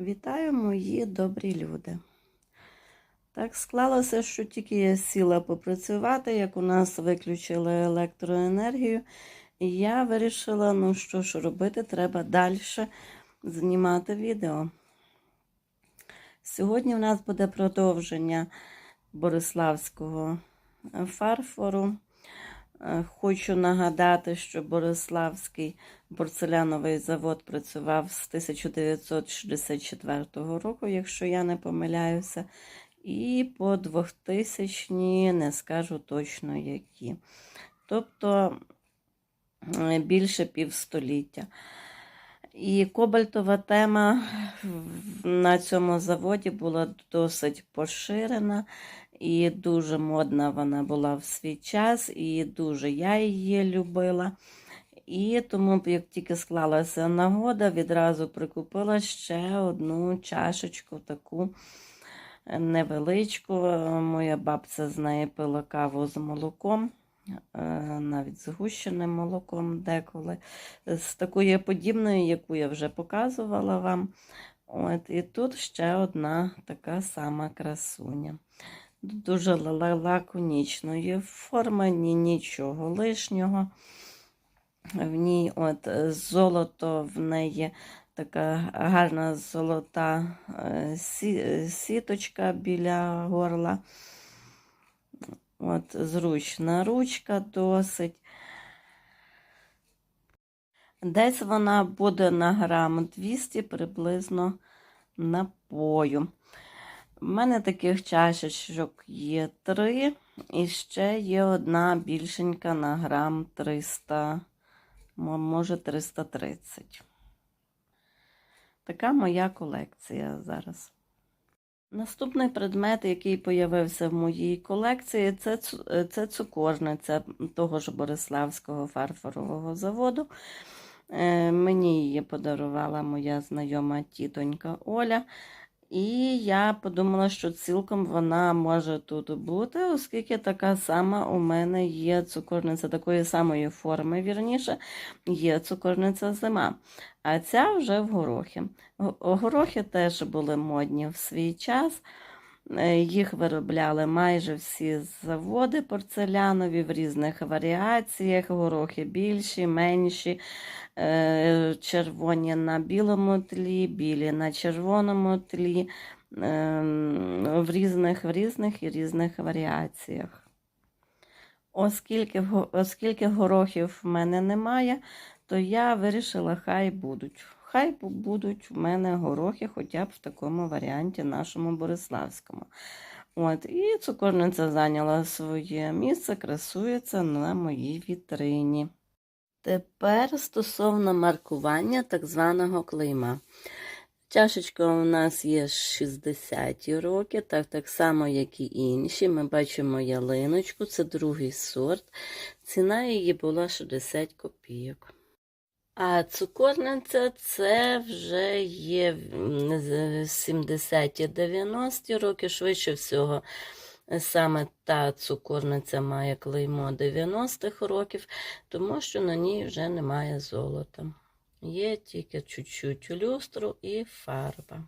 Вітаю, мої добрі люди. Так склалося, що тільки я сіла попрацювати, як у нас виключили електроенергію, і я вирішила, ну що ж робити, треба далі знімати відео. Сьогодні в нас буде продовження Бориславського фарфору. Е, Хочу нагадати, що Бориславський порцеляновий завод працював з 1964 року, якщо я не помиляюся, і по 2000 не скажу точно які. Тобто більше півстоліття. І кобальтова тема на цьому заводі була досить поширена і дуже модна вона була в свій час, і дуже я її любила. І тому, як тільки склалася нагода, відразу прикупила ще одну чашечку, таку невеличку. Моя бабця з неї пила каву з молоком, е, навіть з гущеним молоком деколи, з такою подібною, яку я вже показувала вам. От, і тут ще одна така сама красуня. Дуже ла- ла- лаконічної форми, ні нічого лишнього. В ній от е, золото, в неї така гарна золота е, е, сіточка біля горла. От, зручна ручка досить. Десь вона буде на грам 200 приблизно напою. У мене таких чашечок є три, і ще є одна більшенька на грам 300, може 330. Така моя колекція зараз. Наступний предмет, який появився в моїй колекції, це, це цукорниця того ж Бориславського фарфорового заводу. Е, Мені її подарувала моя знайома тітонька Оля. І я подумала, що цілком вона може тут бути, оскільки така сама у мене є цукорниця такої самої форми, вірніше, є цукорниця зима. А ця вже в горохи. Горохи теж були модні в свій час. Е, Їх виробляли майже всі заводи порцелянові в різних варіаціях. Горохи більші, менші, е, червоні на білому тлі, білі на червоному тлі, ем, в різних, в різних і різних варіаціях. Оскільки, оскільки горохів в мене немає, то я вирішила, хай будуть. Хай будуть в мене горохи, хоча б в такому варіанті нашому Бориславському. От, і цукорниця зайняла своє місце, красується на моїй вітрині. Тепер стосовно маркування так званого клейма. Чашечка у нас є 60 роки, так, так само, як і інші. Ми бачимо ялиночку, це другий сорт. Ціна її була 60 копійок. А цукорниця це вже є м, з 70-90 роки, швидше всього. Саме та цукорниця має клеймо 90-х років, тому що на ній вже немає золота. Є тільки чуть-чуть люстру і фарба.